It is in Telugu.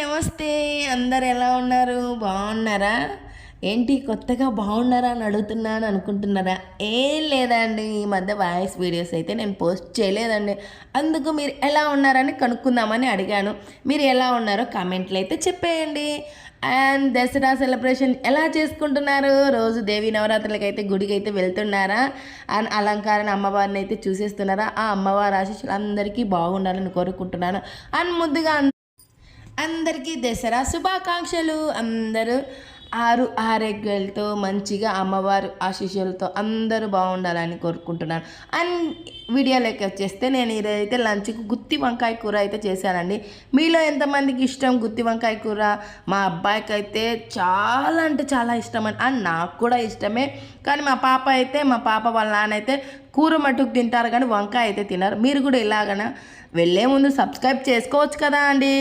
నమస్తే అందరు ఎలా ఉన్నారు? బాగున్నారా? ఏంటి కొత్తగా బాగున్నారా అని అడుగుతున్నాను అనుకుంటున్నారా? ఏం లేదండి ఈ మధ్య వాయిస్ వీడియోస్ అయితే నేను పోస్ట్ చేయలేదండి. అందుకు మీరు ఎలా ఉన్నారని కనుక్కుందామని అడిగాను. మీరు ఎలా ఉన్నారో కామెంట్లు అయితే చెప్పేయండి. అండ్ దసరా సెలబ్రేషన్ ఎలా చేసుకుంటున్నారు? రోజు దేవి నవరాత్రులకి అయితే గుడికి అయితే వెళ్తున్నారా? అండ్ అలంకారణ అమ్మవారిని అయితే చూసేస్తున్నారా? ఆ అమ్మవారి ఆశీస్సులు అందరికీ బాగుండాలని కోరుకుంటున్నాను. అండ్ ముందుగా అందరికీ దసరా శుభాకాంక్షలు. అందరూ ఆరు ఆరోగ్యాలతో మంచిగా అమ్మవారు ఆశీస్సులతో అందరూ బాగుండాలని కోరుకుంటున్నాను. అండ్ వీడియోలోకి వచ్చేస్తే నేను ఈరోజైతే లంచ్కి గుత్తి వంకాయ కూర అయితే చేశానండి. మీలో ఎంతమందికి ఇష్టం గుత్తి వంకాయ కూర? మా అబ్బాయికి అయితే చాలా అంటే చాలా ఇష్టం అండి. అండ్ నాకు కూడా ఇష్టమే. కానీ మా పాప అయితే మా పాప వాళ్ళ నాన్న అయితే కూర మటుకు తింటారు కానీ వంకాయ అయితే తినరు. మీరు కూడా ఇలాగన? వెళ్ళే ముందు సబ్స్క్రైబ్ చేసుకోవచ్చు కదా అండి.